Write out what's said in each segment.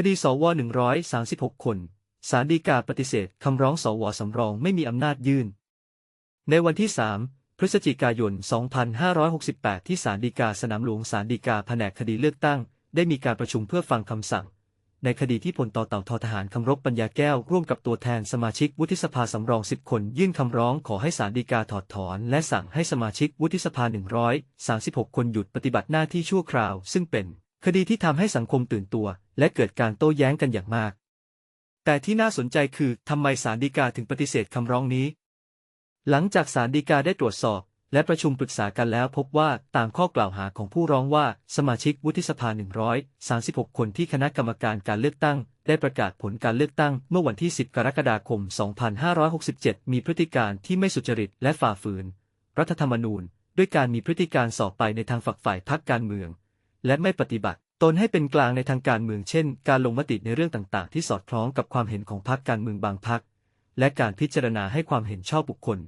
คดีสว 136 คนศาลฎีกาปฏิเสธคำร้องสวสำรองไม่มีอำนาจยื่น ในวันที่ 3 พฤศจิกายน 2568 ที่ศาลฎีกาสนามหลวงศาลฎีกาแผนกคดีเลือกตั้ง ได้มีการประชุมเพื่อฟังคำสั่ง ในคดีที่พลต่อเต่าทอทหารคำรบปัญญาแก้ว ร่วมกับตัวแทนสมาชิกวุฒิสภาสำรอง 10 คน ยื่นคำร้องขอให้ศาลฎีกาถอดถอน และสั่งให้สมาชิกวุฒิสภา 136 คนหยุดปฏิบัติหน้าที่ชั่วคราว ซึ่งเป็น คดีที่ทำให้สังคมตื่นตัว และเกิดการโต้แย้งกันอย่างมาก แต่ที่น่าสนใจคือทำไมศาลฎีกาถึงปฏิเสธคำร้องนี้ หลังจากศาลฎีกาได้ตรวจสอบ และประชุมปรึกษากันแล้วพบว่าตามข้อกล่าวหาของผู้ร้องว่าสมาชิกวุฒิสภา 136 คนที่คณะกรรมการการเลือกตั้ง ได้ประกาศผลการเลือกตั้ง เมื่อวันที่ 10 กรกฎาคม 2567 มีพฤติการที่ไม่สุจริตและฝ่าฝืน รัฐธรรมนูญ ด้วยการมีพฤติการสอบไปในทางฝักฝ่ายพรรคการเมือง และไม่ปฏิบัติตนให้เป็นกลางในทางการเมืองเช่น การลงมติในเรื่องต่างๆ ที่สอดคล้องกับความเห็นของพรรคการเมืองบางพรรคและการพิจารณาให้ความเห็นชอบบุคคล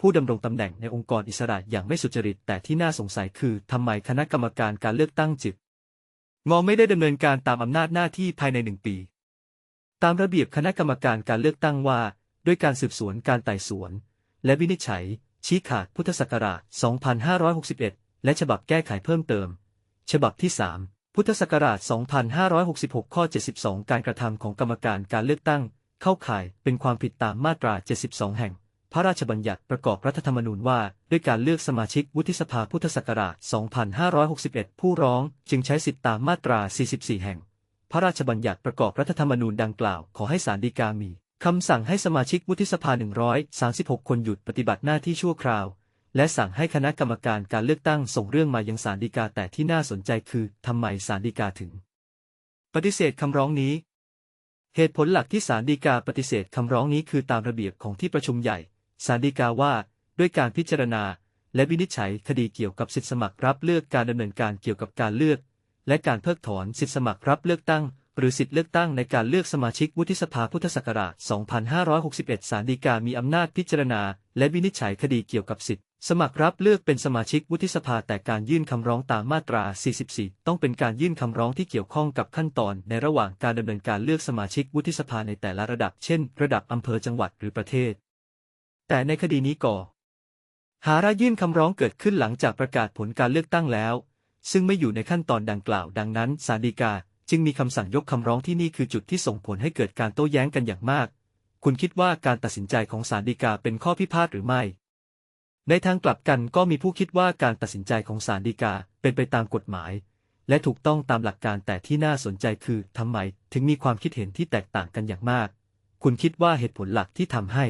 ผู้ดำรงตำแหน่งในองค์กรอิสระอย่างไม่สุจริต แต่ที่น่าสงสัยคือทำไมคณะกรรมการการเลือกตั้งจึกงอไม่ได้ดำเนินการตามอำนาจหน้าที่ภายในหนึ่งปี ตามระเบียบคณะกรรมการการเลือกตั้งว่า ด้วยการสืบสวนการไต่สวน และวินิจฉัย ชี้ขาดพุทธศักราช 2561 และฉบับแก้ไขเพิ่มเติม ฉบับที่ 3 พุทธศักราช 2566 ข้อ 72 การกระทำของกรรมการการเลือกตั้ง เข้าข่ายเป็นความผิดตามมาตรา 72 แห่ง พระราชบัญญัติประกอบรัฐธรรมนูญว่า ด้วยการเลือกสมาชิกวุฒิสภาพุทธศักราช 2561 ผู้ร้องจึงใช้สิทธิตามมาตรา 44 แห่ง พระราชบัญญัติประกอบรัฐธรรมนูญดังกล่าวขอให้ศาลฎีกามีคำสั่งให้สมาชิกวุฒิสภา 136 คนหยุดปฏิบัติหน้าที่ชั่วคราว และสั่งให้คณะกรรมการการเลือกตั้งส่งเรื่องมายังศาลฎีกาแต่ที่น่าสนใจคือทำไมศาลฎีกาถึง ปฏิเสธคำร้องนี้ เหตุผลหลักที่ศาลฎีกาปฏิเสธคำร้องนี้คือตามระเบียบของที่ประชุมใหญ่ศาลฎีกาว่า ด้วยการพิจารณา และวินิจฉัยคดีเกี่ยวกับสิทธิสมัครรับเลือกการดำเนินการเกี่ยวกับการเลือก และการเพิกถอนสิทธิสมัครรับเลือกตั้งหรือสิทธิเลือกตั้งในการเลือกสมาชิกวุฒิสภาพุทธศักราช 2561 ศาลฎีกามีอำนาจพิจารณา และวินิจฉัยคดีเกี่ยวกับสิทธิ สมัครรับเลือกเป็นสมาชิกวุฒิสภาแต่การยื่นคำร้องตามมาตรา 44 ต้องเป็นการยื่นคำร้องที่เกี่ยวข้องกับขั้นตอนในระหว่างการดำเนินการเลือกสมาชิกวุฒิสภาในแต่ละระดับ เช่น ระดับอำเภอจังหวัดหรือประเทศ แต่ในคดีนี้ก่อ หารายื่นคำร้องเกิดขึ้นหลังจากประกาศผลการเลือกตั้งแล้ว ซึ่งไม่อยู่ในขั้นตอนดังกล่าว ดังนั้นศาลฎีกาจึงมีคำสั่งยกคำร้องที่นี่คือจุดที่ส่งผลให้เกิดการโต้แย้งกันอย่างมาก คุณคิดว่าการตัดสินใจของศาลฎีกาเป็นข้อพิพาทหรือไม่ ในทางกลับกันก็มีผู้คิดว่าการตัดสินใจของศาลฎีกาเป็นไปตามกฎหมาย และถูกต้องตามหลักการแต่ที่น่าสนใจคือทำไมถึงมีความคิดเห็นที่แตกต่างกันอย่างมาก คุณคิดว่าเหตุผลหลักที่ทำให้